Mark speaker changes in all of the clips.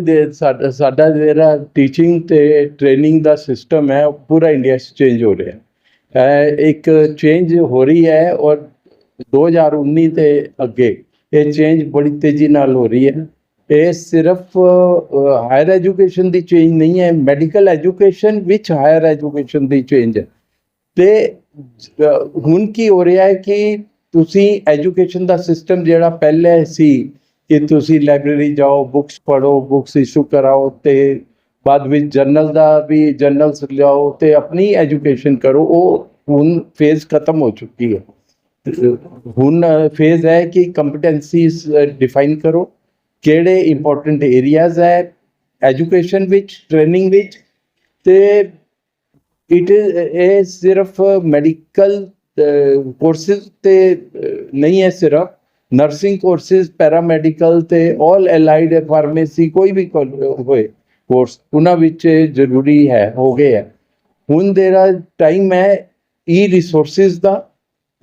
Speaker 1: ਕਿ ਸਾਡਾ ਜਿਹੜਾ ਟੀਚਿੰਗ ਤੇ ਟ੍ਰੇਨਿੰਗ ਦਾ ਸਿਸਟਮ ਹੈ ਪੂਰਾ ਇੰਡੀਆ 'ਚ ਚੇਂਜ ਹੋ ਰਿਹਾ। ਹੈ ਇੱਕ ਚੇਂਜ ਹੋ ਰਹੀ ਹੈ ਔਰ 2019 ਤੇ ਅੱਗੇ ਇਹ ਚੇਂਜ ਬੜੀ ਤੇਜ਼ੀ ਨਾਲ ਹੋ ਰਹੀ ਹੈ। ਇਹ ਸਿਰਫ ਹਾਇਰ ਐਜੂਕੇਸ਼ਨ ਦੀ ਚੇਂਜ ਨਹੀਂ ਹੈ ਮੈਡੀਕਲ ਐਜੂਕੇਸ਼ਨ ਵਿੱਚ ਹਾਇਰ ਐਜੂਕੇਸ਼ਨ ਦੀ ਚੇਂਜ ਹੈ। ਤੇ ਹੁਣ ਕੀ ਹੋ ਰਿਹਾ ਹੈ ਕਿ ਤੁਸੀਂ ਐਜੂਕੇਸ਼ਨ ਦਾ ਸਿਸਟਮ ਜਿਹੜਾ ਪਹਿਲੇ ਸੀ ਕਿ ਤੁਸੀਂ ਲਾਇਬ੍ਰੇਰੀ ਜਾਓ, ਬੁੱਕਸ ਪੜ੍ਹੋ, ਬੁੱਕਸ ਇਸ਼ੂ ਕਰਾਓ ਤੇ ਬਾਅਦ ਵਿੱਚ ਜਰਨਲ ਦਾ ਵੀ ਜਰਨਲਸ ਲਿਆਓ ਤੇ ਆਪਣੀ ਐਜੂਕੇਸ਼ਨ ਕਰੋ, ਉਹ ਹੁਣ ਫੇਜ਼ ਖਤਮ ਹੋ ਚੁੱਕੀ ਹੈ। ਹੁਣ ਫੇਜ਼ ਹੈ ਕਿ ਕੰਪੀਟੈਂਸੀਜ਼ ਡਿਫਾਈਨ ਕਰੋ, ਕਿਹੜੇ ਇੰਪੋਰਟੈਂਟ ਏਰੀਆਜ਼ ਹੈ, ਐਜੂਕੇਸ਼ਨ ਵਿੱਚ, ਟ੍ਰੇਨਿੰਗ ਵਿੱਚ, ਤੇ ਇਟ ਇਜ਼ ਇਹ ਸਿਰਫ ਮੈਡੀਕਲ ਕੋਰਸਿਸ ਤੇ ਨਹੀਂ ਹੈ ਸਿਰਫ ਨਰਸਿੰਗ ਕੋਰਸਿਸ ਪੈਰਾਮੈਡੀਕਲ ਤੇ ਆਲ ਅਲਾਈਡ ਫਾਰਮੇਸੀ ਕੋਈ ਵੀ ਕੋਲ- ਹੋਏ ਕੋਰਸ ਉਹਨਾਂ ਵਿੱਚ ਜ਼ਰੂਰੀ ਹੈ, ਹੋ ਗਏ ਹੈ। ਹੁਣ ਜਿਹੜਾ ਟਾਈਮ ਹੈ ਈ ਰਿਸੋਰਸਿਸ ਦਾ।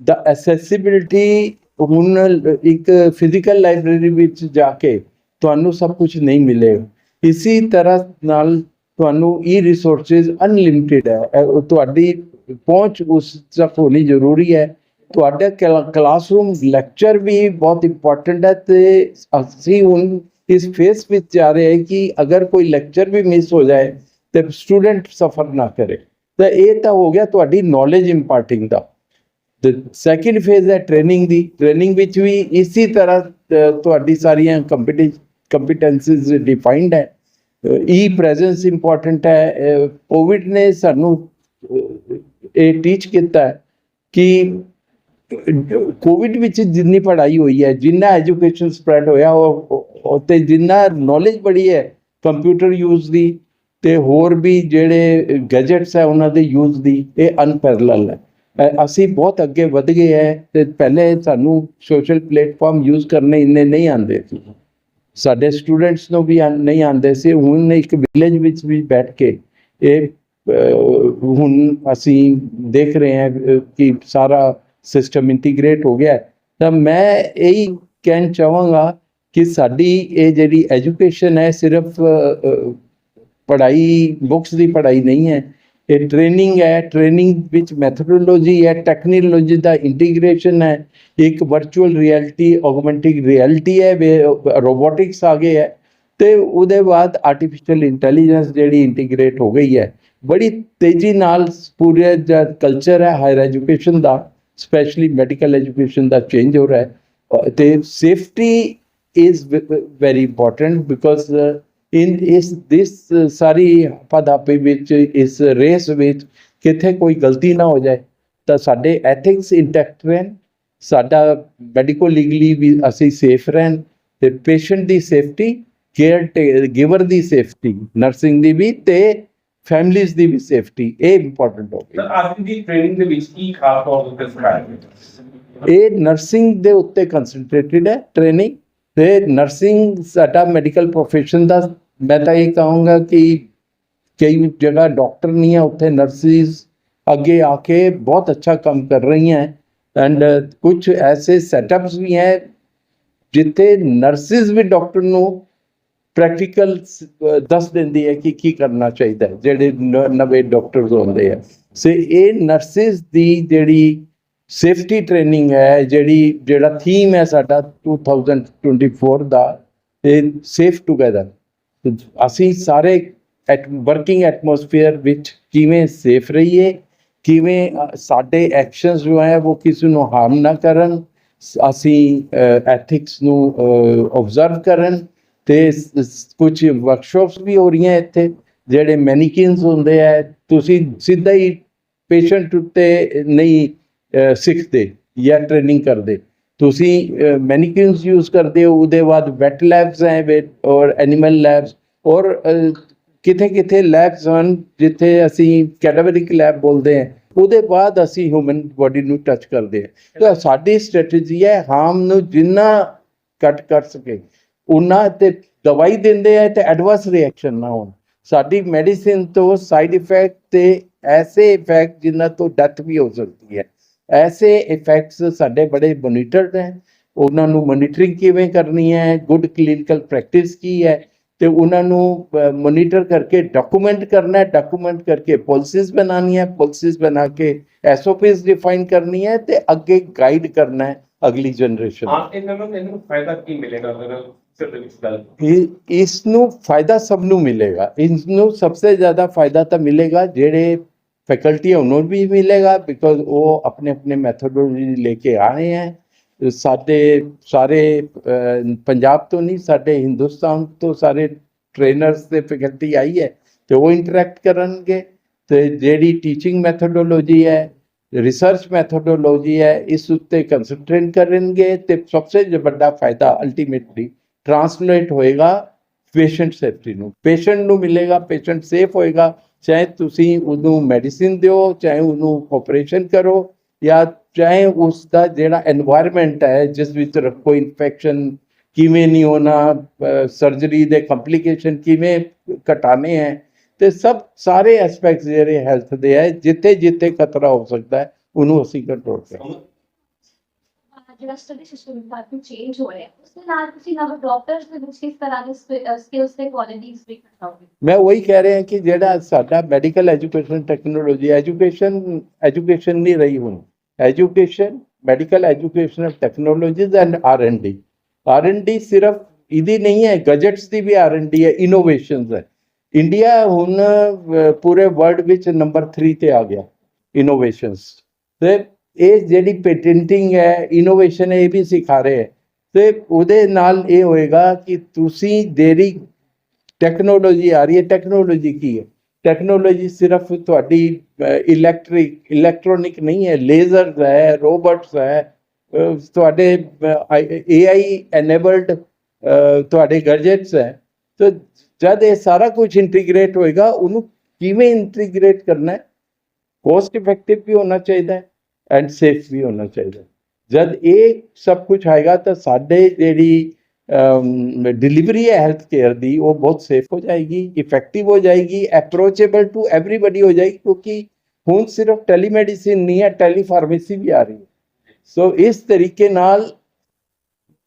Speaker 1: ਦਾ ਐਸੈਸਿਬਿਲਟੀ ਹੁਣ ਇੱਕ ਫਿਜ਼ੀਕਲ ਲਾਇਬ੍ਰੇਰੀ ਵਿੱਚ ਜਾ ਕੇ ਤੁਹਾਨੂੰ ਸਭ ਕੁਝ ਨਹੀਂ ਮਿਲੇਗਾ ਇਸੇ ਤਰ੍ਹਾਂ ਨਾਲ ਤੁਹਾਨੂੰ ਈ ਰਿਸੋਰਸਿਸ ਅਨਲਿਮਿਟਿਡ ਹੈ ਤੁਹਾਡੀ ਪਹੁੰਚ ਉਸ ਤੱਕ ਹੋਣੀ ਜ਼ਰੂਰੀ ਹੈ। ਤੁਹਾਡਾ ਕਲਾਸਰੂਮ ਲੈਕਚਰ ਵੀ ਬਹੁਤ ਇੰਪੋਰਟੈਂਟ ਹੈ ਤੇ ਅਸੀਂ ਹੁਣ ਇਸ ਫੇਸ ਵਿੱਚ ਜਾ ਰਹੇ ਹਾਂ ਕਿ ਅਗਰ ਕੋਈ ਲੈਕਚਰ ਵੀ ਮਿਸ ਹੋ ਜਾਏ ਤੇ ਸਟੂਡੈਂਟ ਸਫਰ ਨਾ ਕਰੇ। ਤਾਂ ਇਹ ਤਾਂ ਹੋ ਗਿਆ ਤੁਹਾਡੀ ਨੌਲੇਜ ਇੰਪਾਰਟਿੰਗ ਦਾ। ਤੇ ਸੈਕਿੰਡ ਫੇਜ਼ ਹੈ ਟ੍ਰੇਨਿੰਗ ਦੀ। ਟ੍ਰੇਨਿੰਗ ਵਿੱਚ ਵੀ ਇਸੇ ਤਰ੍ਹਾਂ ਤੁਹਾਡੀ ਸਾਰੀਆਂ ਕੰਪੀਟੈਂਸੀਜ਼ ਡਿਫਾਈਨਡ ਹੈ। ਈ ਪ੍ਰੈਜ਼ੈਂਸ ਇੰਪੋਰਟੈਂਟ ਹੈ। ਕੋਵਿਡ ਨੇ ਸਾਨੂੰ ਇਹ ਟੀਚ ਕੀਤਾ ਕਿ ਕੋਵਿਡ ਵਿੱਚ ਜਿੰਨੀ ਪੜ੍ਹਾਈ ਹੋਈ ਹੈ, ਜਿੰਨਾ ਐਜੂਕੇਸ਼ਨ ਸਪਰੈਡ ਹੋਇਆ, ਉਹ, ਉਹ- ਤੇ ਜਿੰਨਾ ਨੌਲੇਜ ਬੜੀ ਹੈ ਕੰਪਿਊਟਰ ਯੂਜ਼ ਦੀ ਤੇ ਹੋਰ ਵੀ ਜਿਹੜੇ ਗੈਜਟਸ ਹੈ, ਉਹਨਾਂ ਦੇ ਯੂਜ਼ ਦੀ, ਇਹ ਅਨਪੈਰਲਲ ਹੈ। ਅਸੀਂ ਬਹੁਤ ਅੱਗੇ ਵਧ ਗਏ ਹੈ ਤੇ ਪਹਿਲੇ ਸਾਨੂੰ ਸੋਸ਼ਲ ਪਲੇਟਫਾਰਮ ਯੂਜ਼ ਕਰਨੇ ਇੰਨੇ ਨਹੀਂ ਆਉਂਦੇ ਸੀ। ਸਾਡੇ ਸਟੂਡੈਂਟਸ ਨੂੰ ਵੀ ਆਂ- ਨਹੀਂ ਆਉਂਦੇ ਸੀ। ਹੁਣ ਇੱਕ ਵਿਲੇਜ ਵਿੱਚ ਵੀ ਬੈਠ ਕੇ ਇਹ ਹੁਣ ਅਸੀਂ ਦੇਖ ਰਹੇ ਹਾਂ ਕਿ ਸਾਰਾ ਸਿਸਟਮ ਇੰਟੀਗ੍ਰੇਟ ਹੋ ਗਿਆ ਤਾਂ ਮੈਂ ਇਹੀ ਕਹਿਣ ਚਾਹਾਂਗਾ ਕਿ ਸਾਡੀ ਇਹ ਜਿਹੜੀ ਐਜੂਕੇਸ਼ਨ ਹੈ ਸਿਰਫ ਪੜ੍ਹਾਈ ਬੁੱਕਸ ਦੀ ਪੜ੍ਹਾਈ ਨਹੀਂ ਹੈ, ਇਹ ਟ੍ਰੇਨਿੰਗ ਹੈ ਟ੍ਰੇਨਿੰਗ ਵਿੱਚ ਮੈਥਡੋਲੋਜੀ ਹੈ ਟੈਕਨੋਲੋਜੀ ਦਾ ਇੰਟੀਗ੍ਰੇਸ਼ਨ ਹੈ, ਇੱਕ ਵਰਚੁਅਲ ਰਿਐਲਿਟੀ ਆਗਮੈਂਟਿੰਗ ਰਿਐਲਿਟੀ ਹੈ ਰੋਬੋਟਿਕਸ ਆ ਗਏ ਹੈ, ਤੇ ਉਹਦੇ ਬਾਅਦ ਆਰਟੀਫੀਸ਼ੀਅਲ ਇੰਟੈਲੀਜੈਂਸ ਜਿਹੜੀ ਇੰਟੀਗ੍ਰੇਟ ਹੋ ਗਈ ਹੈ, ਬੜੀ ਤੇਜ਼ੀ ਨਾਲ ਪੂਰੇ ਜਿਹੜਾ ਕਲਚਰ ਹੈ ਹਾਇਰ ਐਜੂਕੇਸ਼ਨ ਦਾ ਸਪੈਸ਼ਲੀ ਮੈਡੀਕਲ ਐਜੂਕੇਸ਼ਨ ਦਾ ਚੇਂਜ ਹੋ ਰਿਹਾ ਹੈ। ਤੇ safety is very important because in ਇਸ ਦਿਸ ਸਾਰੀ ਪਦਾਪੇ ਵਿੱਚ, ਇਸ ਰੇਸ ਵਿੱਚ ਕਿਤੇ ਕੋਈ ਗਲਤੀ ਨਾ ਹੋ ਜਾਏ, ਤਾਂ ਸਾਡੇ ਐਥਿਕਸ ਇੰਟੈਕਟ ਰਹਿਣ। ਸਾਡਾ ਮੈਡੀਕੋ ਲੀਗਲੀ ਵੀ ਅਸੀਂ ਸੇਫ ਰਹਿਣ। ਤੇ ਪੇਸ਼ੈਂਟ ਦੀ ਸੇਫਟੀ ਕੇਅਰ ਗਿਵਰ ਦੀ ਸੇਫਟੀ ਨਰਸਿੰਗ ਦੀ ਵੀ ਤੇ ਫੈਮਿਲੀਜ਼ ਦੀ ਵੀ ਸੇਫਟੀ ਇਹ ਇੰਪੋਰਟੈਂਟ ਹੋ ਗਈ
Speaker 2: ਸਰ ਅੱਜ ਦੀ ਟ੍ਰੇਨਿੰਗ ਦੇ ਵਿੱਚ ਕੀ ਖਾਸ ਤੌਰ ਤੇ ਸਿਖਾਇਆ
Speaker 1: ਇਹ ਨਰਸਿੰਗ ਦੇ ਉੱਤੇ ਕਨਸੈਂਟਰੇਟਿਡ ਹੈ ਟ੍ਰੇਨਿੰਗ ਤੇ ਨਰਸਿੰਗ ਸਾਡਾ ਮੈਡੀਕਲ ਪ੍ਰੋਫੈਸ਼ਨ ਦਾ ਮੈਂ ਤਾਂ ਇਹ ਕਹਾਂਗਾ ਕਿ ਕਈ ਜਗ੍ਹਾ ਡਾਕਟਰ ਨਹੀਂ ਹੈ ਉੱਥੇ ਨਰਸਿਸ ਅੱਗੇ ਆ ਕੇ ਬਹੁਤ ਅੱਛਾ ਕੰਮ ਕਰ ਰਹੀਆਂ ਐਂਡ ਕੁਝ ਐਸੇ ਸੈਟਅਪਸ ਵੀ ਹੈ ਜਿੱਥੇ ਨਰਸਿਸ ਵੀ ਡਾਕਟਰ ਨੂੰ ਪ੍ਰੈਕਟੀਕਲ ਦੱਸ ਦਿੰਦੀ ਹੈ ਕਿ ਕੀ ਕਰਨਾ ਚਾਹੀਦਾ ਹੈ, ਜਿਹੜੇ ਨ- ਨਵੇਂ ਡਾਕਟਰਸ ਹੁੰਦੇ ਆ। ਸੇ ਇਹ ਨਰਸਿਸ ਦੀ ਜਿਹੜੀ ਸੇਫਟੀ ਟ੍ਰੇਨਿੰਗ ਹੈ, ਜਿਹੜੀ, ਜਿਹੜਾ ਥੀਮ ਹੈ ਸਾਡਾ 2024 ਦਾ, ਇਹ ਸੇਫ ਟੂਗੇਦਰ ਅਸੀਂ ਸਾਰੇ ਵਰਕਿੰਗ ਐਟਮੋਸਫੇਅਰ ਵਿੱਚ ਕਿਵੇਂ ਸੇਫ ਰਹੀਏ, ਕਿਵੇਂ ਸਾਡੇ ਐਕਸ਼ਨਸ ਜੋ ਹੈ ਉਹ ਕਿਸੇ ਨੂੰ ਹਾਰਮ ਨਾ ਕਰਨ, ਅਸੀਂ ਐਥਿਕਸ ਨੂੰ ਆਬਜ਼ਰਵ ਕਰਨ ਤੇ ਕੁਝ ਵਰਕਸ਼ਾਪਸ ਵੀ ਹੋ ਰਹੀਆਂ ਇੱਥੇ ਜਿਹੜੇ ਮੈਨੀਕਿਨਸ ਹੁੰਦੇ ਆ ਤੁਸੀਂ ਸਿੱਧਾ ਹੀ ਪੇਸ਼ੈਂਟ ਉੱਤੇ ਨਹੀਂ ਸਿੱਖਦੇ ਜਾਂ ਟ੍ਰੇਨਿੰਗ ਕਰਦੇ। ਤੁਸੀਂ ਮੈਨੀਕਿਨਸ ਯੂਜ਼ ਕਰਦੇ ਹੋ ਉਹਦੇ ਬਾਅਦ ਵੈਟ ਲੈਬਸ ਹੈ ਵੇਟ ਔਰ ਐਨੀਮਲ ਲੈਬਸ ਔਰ ਅ, ਕਿਥੇ ਕਿਥੇ ਲੈਬਸ ਹਨ ਜਿੱਥੇ ਅਸੀਂ ਕੈਟਾਗਰਿਕ ਲੈਬ ਬੋਲਦੇ ਹਾਂ ਉਹਦੇ ਬਾਅਦ ਅਸੀਂ ਹਿਊਮਨ ਬੋਡੀ ਨੂੰ ਟੱਚ ਕਰਦੇ ਹਾਂ ਤਾਂ ਸਾਡੀ ਸਟ੍ਰੈਟਜੀ ਹੈ ਹਾਰਮ ਨੂੰ ਜਿੰਨਾ ਕੱਟ ਕਰ ਸਕੇ। ਉਹਨਾਂ ਤੇ ਦਵਾਈ ਦਿੰਦੇ ਆ ਤੇ ਐਡਵਰਸ ਰਿਐਕਸ਼ਨ ਨਾ ਹੋਣ। ਸਾਡੀ ਮੈਡੀਸਿਨ ਤੋਂ ਸਾਈਡ ਇਫੈਕਟ ਤੇ ਐਸੇ ਇਫੈਕਟ ਜਿਨ੍ਹਾਂ ਤੋਂ ਡੈਥ ਵੀ ਹੋ ਸਕਦੀ ਹੈ। ਐਸੇ ਇਫੈਕਟਸ ਸਾਡੇ ਬੜੇ ਮੋਨੀਟਰਡ ਹੈ ਉਹਨਾਂ ਨੂੰ ਮੋਨੀਟਰਿੰਗ ਕਿਵੇਂ ਕਰਨੀ ਹੈ? ਗੁੱਡ ਕਲੀਨਿਕਲ ਪ੍ਰੈਕਟਿਸ ਕੀ ਹੈ? ਤੇ ਉਹਨਾਂ ਨੂੰ ਮੋਨੀਟਰ ਕਰਕੇ ਡਾਕੂਮੈਂਟ ਕਰਨਾ ਹੈ। ਡਾਕੂਮੈਂਟ ਕਰਕੇ ਪਾਲਿਸੀਜ਼ ਬਣਾਉਣੀ ਹੈ। ਪਾਲਿਸੀਜ਼ ਬਣਾ ਕੇ ਐਸਓਪੀਸ ਡਿਫਾਈਨ ਕਰਨੀ ਹੈ ਤੇ ਅੱਗੇ ਗਾਈਡ ਕਰਨਾ ਹੈ ਅਗਲੀ ਜਨਰੇਸ਼ਨ
Speaker 2: ਹਾਂ ਇਹਨਾਂ ਨੂੰ ਫਾਇਦਾ ਕੀ ਮਿਲੇਗਾ? ਅਗਰ
Speaker 1: ਇਸ ਨੂੰ ਫਾਇਦਾ ਸਭ ਨੂੰ ਮਿਲੇਗਾ। ਇਸ ਨੂੰ ਸਭ ਤੋਂ ਜ਼ਿਆਦਾ ਫਾਇਦਾ ਤਾਂ ਮਿਲੇਗਾ, ਜਿਹੜੇ ਫੈਕਲਟੀ ਉਹਨਾਂ ਨੂੰ ਵੀ ਮਿਲੇਗਾ ਬਿਕੋਜ਼ ਉਹ ਆਪਣੇ ਆਪਣੇ ਮੈਥੋਡੋਲੋਜੀ ਲੈ ਕੇ ਆ ਰਹੇ ਹੈ। ਸਾਡੇ ਸਾਰੇ ਪੰਜਾਬ ਤੋਂ ਨਹੀਂ, ਸਾਡੇ ਹਿੰਦੁਸਤਾਨ ਤੋਂ ਸਾਰੇ ਟ੍ਰੇਨਰਸ ਤੇ ਫੈਕਲਟੀ ਆਈ ਹੈ, ਤੇ ਉਹ ਇੰਟਰੈਕਟ ਕਰਨਗੇ। ਤੇ ਜਿਹੜੀ ਟੀਚਿੰਗ ਮੈਥੋਡੋਲੋਜੀ ਹੈ ਰਿਸਰਚ ਮੈਥੋਡੋਲੋਜੀ ਹੈ, ਇਸ ਉੱਤੇ ਕੰਸੈਂਟਰੇਟ ਕਰਨਗੇ, ਤੇ ਸਭ ਤੋਂ ਵੱਡਾ ਫਾਇਦਾ ਅਲਟੀਮੇਟਲੀ ਟਰਾਂਸਲੇਟ ਹੋਏਗਾ ਪੇਸ਼ੈਂਟ ਸੇਫਟੀ ਨੂੰ। ਪੇਸ਼ੈਂਟ ਨੂੰ ਮਿਲੇਗਾ ਪੇਸ਼ੈਂਟ ਸੇਫ ਹੋਏਗਾ, ਚਾਹੇ ਤੁਸੀਂ ਉਹਨੂੰ ਮੈਡੀਸਿਨ ਦਿਓ, ਚਾਹੇ ਉਹਨੂੰ ਆਪਰੇਸ਼ਨ ਕਰੋ, ਜਾਂ ਚਾਹੇ ਉਸ ਦਾ ਜਿਹੜਾ এনवायरमेंट ਹੈ, ਜਿਸ ਵਿੱਚ ਕੋਈ ਇਨਫੈਕਸ਼ਨ ਕਿਵੇਂ ਨਹੀਂ ਹੋਣਾ ਸਰਜਰੀ ਦੇ ਕੰਪਲਿਕੇਸ਼ਨ ਕਿਵੇਂ ਘਟਾਣੇ ਹੈ, ਤੇ ਸਭ ਸਾਰੇ ਐਸਪੈਕਟਸ ਜਿਹੜੇ ਹੈਲਥ ਦੇ ਹੈ ਜਿੱਥੇ ਜਿੱਥੇ ਖਤਰਾ ਹੋ ਸਕਦਾ ਹੈ, ਉਹਨੂੰ ਅਸੀਂ ਕੰਟਰੋਲ ਕਰਾਂਗੇ।
Speaker 3: ਜਿਹੜਾ ਸਟੱਡੀ ਸਿਸਟਮ ਕਾਫੀ ਚੇਂਜ ਹੋ ਰਿਹਾ ਉਸ ਦੇ ਨਾਲ ਤੁਸੀਂ ਨਵੇਂ ਡਾਕਟਰਸ ਦੇ ਵਿੱਚ ਕਿਸ ਤਰ੍ਹਾਂ ਦੇ ਸਕਿੱਲਸ ਤੇ ਕੁਆਲਿਟੀਜ਼ ਵੀ ਘਟਾਓਗੇ
Speaker 1: ਮੈਂ ਉਹੀ ਕਹਿ ਰਿਹਾ ਕਿ ਜਿਹੜਾ ਸਾਡਾ medical education technology education education ਨਹੀਂ ਰਹੀ ਹੁਣ। Education medical education technologies and R and D R and D ਸਿਰਫ ਇਹਦੀ ਨਹੀਂ ਹੈ ਗੈਜਟਸ ਦੀ ਵੀ ਆਰ ਐਂਡ ਡੀ ਹੈ ਇਨੋਵੇਸ਼ਨਸ ਹੈ। ਇੰਡੀਆ ਹੁਣ ਪੂਰੇ ਵਰਲਡ ਵਿੱਚ ਨੰਬਰ 3 ਤੇ ਆ ਗਿਆ ਇਨੋਵੇਸ਼ਨਸ ਤੇ ਇਹ ਜਿਹੜੀ ਪੇਟੈਂਟਿੰਗ ਹੈ ਇਨੋਵੇਸ਼ਨ ਇਹ ਵੀ ਸਿਖਾ ਰਹੇ ਹੈ। ਤੇ ਉਹਦੇ ਨਾਲ ਇਹ ਹੋਏਗਾ ਕਿ ਤੁਸੀਂ ਦੇਰੀ ਟੈਕਨੋਲੋਜੀ ਆ ਰਹੀ ਹੈ ਟੈਕਨੋਲੋਜੀ ਕੀ ਹੈ? ਟੈਕਨੋਲੋਜੀ ਸਿਰਫ ਤੁਹਾਡੀ ਇਲੈਕਟ੍ਰਿਕ ਇਲੈਕਟ੍ਰੋਨਿਕ ਨਹੀਂ ਹੈ ਲੇਜ਼ਰਸ ਹੈ ਰੋਬੋਟਸ ਹੈ ਅਹ, ਤੁਹਾਡੇ AI ਐਨੇਬਲਡ ਤੁਹਾਡੇ ਗੈਜਟਸ ਹੈ। ਤਾਂ ਜਦ ਇਹ ਸਾਰਾ ਕੁਝ ਇੰਟੀਗ੍ਰੇਟ ਹੋਏਗਾ ਉਹਨੂੰ ਕਿਵੇਂ ਇੰਟੀਗ੍ਰੇਟ ਕਰਨਾ ਹੈ? ਕੋਸਟ ਇਫੈਕਟਿਵ ਵੀ ਹੋਣਾ ਚਾਹੀਦਾ ਹੈ। ਐਂਡ ਸੇਫ ਵੀ ਹੋਣਾ ਚਾਹੀਦਾ ਹੈ ਜਦ ਇਹ ਸਭ ਕੁਝ ਆਏਗਾ ਤਾਂ ਸਾਡੇ ਜਿਹੜੀ ਡਿਲੀਵਰੀ ਹੈ ਹੈਲਥ ਕੇਅਰ ਦੀ ਉਹ ਬਹੁਤ ਸੇਫ ਹੋ ਜਾਏਗੀ ਇਫੈਕਟਿਵ ਹੋ ਜਾਏਗੀ ਅਪਰੋਚੇਬਲ ਟੂ ਐਵਰੀਬਾਡੀ ਹੋ ਜਾਏਗੀ ਕਿਉਂਕਿ ਹੁਣ ਸਿਰਫ ਟੈਲੀਮੈਡੀਸਿਨ ਨਹੀਂ ਹੈ ਟੈਲੀਫਾਰਮੇਸੀ ਵੀ ਆ ਰਹੀ ਹੈ ਸੋ ਇਸ ਤਰੀਕੇ ਨਾਲ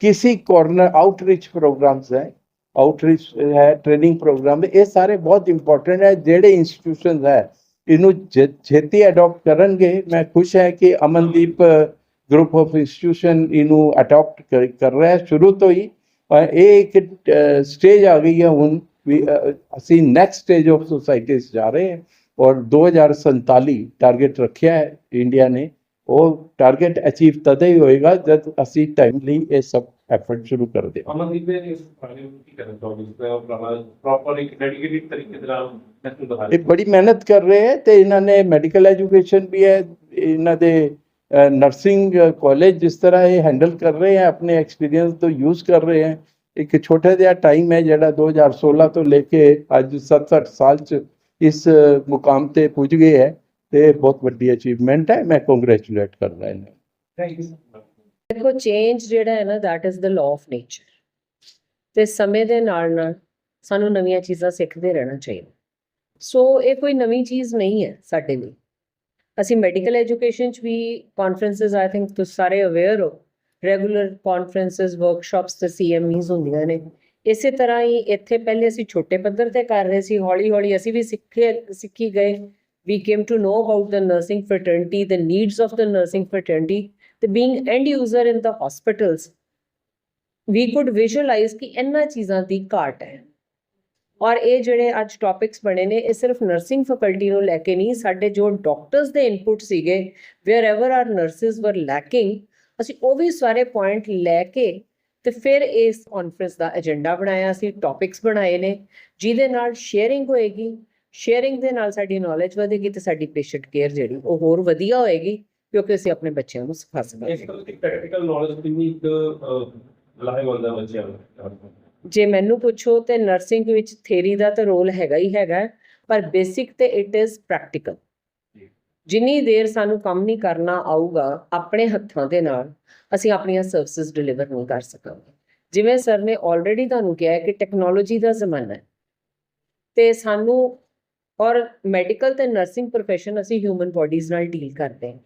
Speaker 1: ਕਿਸੇ ਕਾਰਨਰ ਆਊਟਰੀਚ ਪ੍ਰੋਗਰਾਮਸ ਹੈ ਆਊਟਰੀਚ ਹੈ ਟ੍ਰੇਨਿੰਗ ਪ੍ਰੋਗਰਾਮ ਇਹ ਸਾਰੇ ਬਹੁਤ ਇੰਪੋਰਟੈਂਟ ਹੈ ਜਿਹੜੇ ਇੰਸਟੀਟਿਊਸ਼ਨਸ ਹੈ ਇਹਨੂੰ ਛੇ- ਛੇਤੀ ਅਡਾਪਟ ਕਰਨਗੇ। ਮੈਂ ਖੁਸ਼ ਹਾਂ ਕਿ ਅਮਨਦੀਪ ਗਰੁੱਪ ਆਫ ਇੰਸਟੀਟਿਊਸ਼ਨ ਇਹਨੂੰ ਅਡਾਪਟ ਕਰ ਰਿਹਾ ਹੈ। ਸ਼ੁਰੂ ਤੋਂ ਹੀ ਔਰ ਇਹ ਇੱਕ ਸਟੇਜ ਆ ਗਈ ਹੈ ਹੁਣ ਵੀ, ਅਸੀਂ ਨੈਕਸਟ ਸਟੇਜ ਆਫ ਸੋਸਾਇਟੀ ਜਾ ਰਹੇ ਹਾਂ। ਔਰ 2047 ਟਾਰਗੇਟ ਰੱਖਿਆ ਹੈ ਇੰਡੀਆ ਨੇ। ਉਹ ਟਾਰਗੇਟ ਅਚੀਵ ਤਦ ਹੀ ਹੋਏਗਾ ਜਦ ਅਸੀਂ ਟਾਈਮਲੀ ਇਹ ਸਭ ਐਫਰਟ ਸ਼ੁਰੂ ਕਰ ਦਿਆਂਗੇ
Speaker 2: ਅਮਨਦੀਪ ਨੇ ਇਸ ਬਾਰੇ ਵਿੱਚ ਕੀ ਕਰਨਾ ਚਾਹੁੰਦੇ ਇਸ ਪ੍ਰੋਪਰ ਇੱਕ ਡੈਡੀਕੇਟਿਡ ਤਰੀਕੇ ਦੇ ਨਾਲ ਨੈਸ਼ਨਲ ਦਿਖਾ
Speaker 1: ਇਹ ਬੜੀ ਮਿਹਨਤ ਕਰ ਰਹੇ ਹੈ ਤੇ ਇਹਨਾਂ ਨੇ ਮੈਡੀਕਲ ਐਜੂਕੇਸ਼ਨ ਵੀ ਹੈ ਇਹਨਾਂ ਦੇ ਨਰਸਿੰਗ ਕਾਲਜ ਜਿਸ ਤਰ੍ਹਾਂ ਇਹ ਹੈਂਡਲ ਕਰ ਰਹੇ ਹੈ ਆਪਣੇ ਐਕਸਪੀਰੀਅੰਸ ਤੋਂ ਯੂਜ਼ ਕਰ ਰਹੇ ਹੈ। ਇੱਕ ਛੋਟਾ ਜਿਹਾ ਟਾਈਮ ਹੈ ਜਿਹੜਾ 2016 ਤੋਂ ਲੈ ਕੇ ਅੱਜ 7-8 ਸਾਲ ਚ ਇਸ ਮੁਕਾਮ ਤੇ ਪੁੱਜ ਗਏ ਹੈ। ਤੇ ਬਹੁਤ ਵੱਡੀ ਅਚੀਵਮੈਂਟ ਹੈ। ਮੈਂ ਕੰਗ੍ਰੈਚੁਲੇਟ ਕਰ ਰਿਹਾ ਇਹਨਾਂ।
Speaker 2: ਥੈਂਕ ਯੂ
Speaker 4: ਦੇਖੋ ਚੇਂਜ ਜਿਹੜਾ ਹੈ ਨਾ that is the law of nature. ਤੇ ਸਮੇਂ ਦੇ ਨਾਲ ਨਾਲ ਸਾਨੂੰ ਨਵੀਆਂ ਚੀਜ਼ਾਂ ਸਿੱਖਦੇ ਰਹਿਣਾ ਚਾਹੀਦਾ। ਸੋ ਇਹ ਕੋਈ ਨਵੀਂ ਚੀਜ਼ ਨਹੀਂ ਹੈ ਸਾਡੇ ਲਈ। ਅਸੀਂ ਮੈਡੀਕਲ ਐਜੂਕੇਸ਼ਨ ਚ ਵੀ ਕਾਨਫਰੰਸਸ ਆਈ ਥਿੰਕ ਤੁਸੀਂ ਸਾਰੇ ਅਵੇਅਰ ਹੋ ਰੈਗੂਲਰ ਕਾਨਫਰੰਸਸ ਵਰਕਸ਼ਾਪਸ ਤੇ ਸੀਐਮਈਜ਼ ਹੁੰਦੀਆਂ ਨੇ। ਇਸੇ ਤਰ੍ਹਾਂ ਹੀ ਇੱਥੇ ਪਹਿਲੇ ਅਸੀਂ ਛੋਟੇ ਪੱਧਰ ਤੇ ਕਰ ਰਹੇ ਸੀ ਹੌਲੀ ਹੌਲੀ ਅਸੀਂ ਵੀ ਸਿੱਖੇ ਸਿੱਖੀ ਗਏ। We came to know about the nursing fraternity, the needs of the nursing fraternity ਤੇ being end user in the hospitals. We could visualize ਕਿ ਇਹਨਾਂ ਚੀਜ਼ਾਂ ਦੀ ਘਾਟ ਹੈ ਔਰ ਇਹ ਜਿਹੜੇ ਅੱਜ ਟੌਪਿਕਸ ਬਣੇ ਨੇ ਇਹ ਸਿਰਫ ਨਰਸਿੰਗ ਫੈਕਲਟੀ ਨੂੰ ਲੈ ਕੇ ਨਹੀਂ ਸਾਡੇ ਜੋ ਡਾਕਟਰਸ ਦੇ ਇਨਪੁਟ ਸੀਗੇ wherever are nurses were lacking ਅਸੀਂ ਉਹ ਵੀ ਸਾਰੇ ਪੁਆਇੰਟ ਲੈ ਕੇ ਤੇ ਫਿਰ ਇਸ ਕਾਨਫਰੰਸ ਦਾ ਏਜੰਡਾ ਬਣਾਇਆ ਸੀ ਟੌਪਿਕਸ ਬਣਾਏ ਨੇ ਜਿਹਦੇ ਨਾਲ ਸ਼ੇਅਰਿੰਗ ਹੋਏਗੀ ਸ਼ੇਅਰਿੰਗ ਦੇ ਨਾਲ ਸਾਡੀ ਨੌਲੇਜ ਵਧੇਗੀ ਤੇ ਸਾਡੀ ਪੇਸ਼ੈਂਟ ਕੇਅਰ ਜਿਹੜੀ ਉਹ ਹੋਰ ਵਧੀਆ ਹੋਏਗੀ ਕਿਉਂਕਿ ਅਸੀਂ ਆਪਣੇ ਬੱਚਿਆਂ ਨੂੰ ਸਿਖਾ
Speaker 2: ਇਸ
Speaker 4: ਸਕਾਂਗੇ
Speaker 2: ਤਰ੍ਹਾਂ ਦੀ ਪ੍ਰੈਕਟੀਕਲ ਨੌਲੇਜ ਕਿੰਨੀ ਇੱਕ ਲਾਈਵ ਹੁੰਦਾ ਬੱਚਿਆਂ ਨੂੰ।
Speaker 4: ਜੇ ਮੈਨੂੰ ਪੁੱਛੋ ਤੇ ਨਰਸਿੰਗ ਵਿੱਚ ਥਿਅਰੀ ਦਾ ਤਾਂ ਰੋਲ ਹੈਗਾ ਹੀ ਹੈਗਾ ਪਰ ਬੇਸਿਕ ਤੇ ਇਟ ਇਜ਼ ਪ੍ਰੈਕਟੀਕਲ। ਜਿੰਨੀ ਦੇਰ ਸਾਨੂੰ ਕੰਮ ਨਹੀਂ ਕਰਨਾ ਆਊਗਾ ਆਪਣੇ ਹੱਥਾਂ ਦੇ ਨਾਲ ਅਸੀਂ ਆਪਣੀਆਂ ਸਰਵਿਸਿਜ਼ ਡਿਲੀਵਰ ਨਹੀਂ ਕਰ ਸਕਾਂਗੇ। ਜਿਵੇਂ ਸਰ ਨੇ ਆਲਰੇਡੀ ਤੁਹਾਨੂੰ ਕਿਹਾ ਹੈ ਕਿ ਟੈਕਨੋਲੋਜੀ ਦਾ ਜ਼ਮਾਨਾ ਹੈ ਤੇ ਸਾਨੂੰ ਔਰ ਮੈਡੀਕਲ ਤੇ ਨਰਸਿੰਗ profession ਅਸੀਂ ਹਿਊਮਨ ਬੋਡੀਜ਼ ਨਾਲ ਡੀਲ ਕਰਦੇ ਹਾਂ।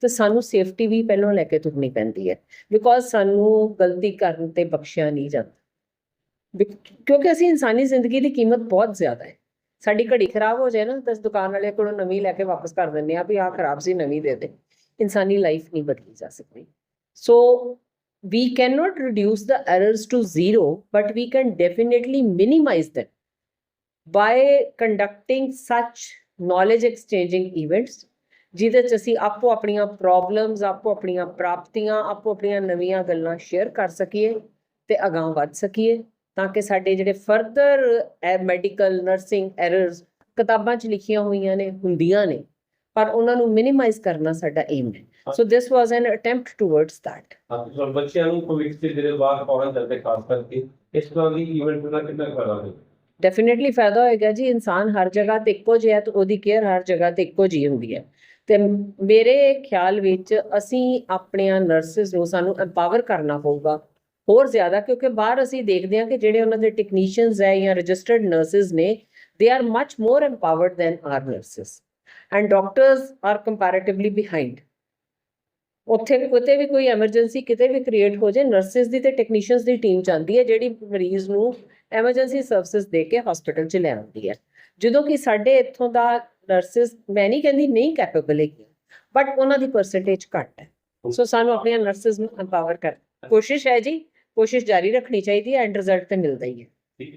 Speaker 4: ਤੇ ਸਾਨੂੰ ਸੇਫਟੀ ਵੀ ਪਹਿਲਾਂ ਲੈ ਕੇ ਤੁਰਨੀ ਪੈਂਦੀ ਹੈ। ਬਿਕੋਜ਼ ਸਾਨੂੰ ਗਲਤੀ ਕਰਨ ਤੇ ਬਖਸ਼ਿਆ ਨਹੀਂ ਜਾਂਦਾ। ਬਿਕ- ਕਿਉਂਕਿ ਅਸੀਂ ਇਨਸਾਨੀ ਜ਼ਿੰਦਗੀ ਦੀ ਕੀਮਤ ਬਹੁਤ ਜ਼ਿਆਦਾ ਹੈ। ਸਾਡੀ ਘੜੀ ਖਰਾਬ ਹੋ ਜਾਏ ਨਾ, ਤਾਂ ਅਸੀਂ ਦੁਕਾਨ ਵਾਲੇ ਕੋਲੋਂ ਨਵੀਂ ਲੈ ਕੇ ਵਾਪਸ ਕਰ ਦਿੰਦੇ ਆ ਵੀ ਆਹ ਖਰਾਬ ਸੀ, ਨਵੀਂ ਦੇ ਦੇ। ਇਨਸਾਨੀ ਲਾਈਫ ਨਹੀਂ ਬਦਲੀ ਜਾ ਸਕਦੀ। ਸੋ we cannot reduce the errors to zero, but we can definitely minimize them by conducting such knowledge exchanging events ਜਿਹਦੇ ਚ ਅਸੀਂ ਆਪੋ ਆਪਣੀਆਂ ਪ੍ਰੋਬਲਮਸ ਆਪੋ ਆਪਣੀਆਂ ਪ੍ਰਾਪਤੀਆਂ ਆਪੋ ਆਪਣੀਆਂ ਨਵੀਆਂ ਗੱਲਾਂ ਸ਼ੇਅਰ ਕਰ ਸਕੀਏ ਤੇ ਅਗਾਂਹ ਵੱਧ ਸਕੀਏ ਤਾਂ ਕਿ ਸਾਡੇ ਜਿਹੜੇ ਫਰਦਰ ਮੈਡੀਕਲ ਨਰਸਿੰਗ ਐਰਰਸ ਕਿਤਾਬਾਂ 'ਚ ਲਿਖੀਆਂ ਹੋਈਆਂ ਨੇ ਹੁੰਦੀਆਂ ਨੇ ਪਰ ਉਹਨਾਂ ਨੂੰ ਮਿਨੀਮਾਈਜ਼ ਕਰਨਾ ਸਾਡਾ ਏਮ ਹੈ। So this was an attempt towards that
Speaker 2: ਹਾਂ ਬੱਚਿਆਂ ਨੂੰ ਭਵਿੱਖ ਦੇ ਜਿਹੜੇ ਬਾਹਰ ਫੋਰਨ ਜਾਂਦੇ ਖਾਸ ਕਰਕੇ ਇਸ ਤਰ੍ਹਾਂ ਦੀ ਇਵੈਂਟ ਦਾ ਕਿੰਨਾ ਫਾਇਦਾ ਹੈ
Speaker 4: ਡੈਫੀਨਿਟਲੀ ਫਾਇਦਾ ਹੋਏਗਾ ਜੀ, ਇਨਸਾਨ ਹਰ ਜਗ੍ਹਾ ਤੇ ਇੱਕੋ ਜਿਹਾ ਤੇ ਉਹਦੀ ਕੇਅਰ ਹਰ ਜਗ੍ਹਾ ਤੇ ਇੱਕੋ ਜਿਹੀ ਹੁੰਦੀ ਹੈ। ਤੇ ਮੇਰੇ ਖਿਆਲ ਵਿੱਚ ਅਸੀਂ ਆਪਣੀਆਂ ਨਰਸਿਸ ਨੂੰ ਸਾਨੂੰ ਐਮਪਾਵਰ ਕਰਨਾ ਪਊਗਾ, ਹੋਰ ਜ਼ਿਆਦਾ, ਕਿਉਂਕਿ ਬਾਹਰ ਅਸੀਂ ਦੇਖਦੇ ਹਾਂ ਕਿ ਜਿਹੜੇ ਉਹਨਾਂ ਦੇ ਟੈਕਨੀਸ਼ੀਅਨਸ ਹੈ ਜਾਂ ਰਜਿਸਟਰਡ ਨਰਸਿਸ ਨੇ they are much more empowered than our nurses and doctors are comparatively behind ਉੱਥੇ ਵੀ ਕਿਤੇ ਵੀ ਕੋਈ ਐਮਰਜੈਂਸੀ ਕਿਤੇ ਵੀ ਕ੍ਰੀਏਟ ਹੋ ਜਾਏ ਨਰਸਿਸ ਦੀ ਤੇ ਟੈਕਨੀਸ਼ੀਅਨਸ ਦੀ ਟੀਮ ਜਾਂਦੀ ਹੈ, ਜਿਹੜੀ ਮਰੀਜ਼ ਨੂੰ ਐਮਰਜੈਂਸੀ ਸਰਵਿਸਿਜ਼ ਦੇ ਕੇ ਹਸਪੀਟਲ 'ਚ ਲੈ ਆਉਂਦੀ ਹੈ। ਜਦੋਂ ਕਿ ਸਾਡੇ ਇੱਥੋਂ ਦਾ ਨਰਸਿਸ, ਮੈਂ ਨਹੀਂ ਕਹਿੰਦੀ ਨਹੀਂ ਕੈਪੇਬਲ ਹੈਗੀ ਬਟ ਉਹਨਾਂ ਦੀ ਪਰਸੈਂਟੇਜ ਘੱਟ ਹੈ। ਸੋ ਸਾਨੂੰ ਆਪਣੀਆਂ ਨਰਸਿਸ ਨੂੰ ਐਮਪਾਵਰ ਕਰ ਕੋਸ਼ਿਸ਼ ਹੈ ਜੀ, ਕੋਸ਼ਿਸ਼ ਜਾਰੀ ਰੱਖਣੀ ਚਾਹੀਦੀ ਹੈ ਐਂਡ ਰਿਜ਼ਲਟ ਤੇ ਮਿਲਦਾ ਹੀ ਹੈ।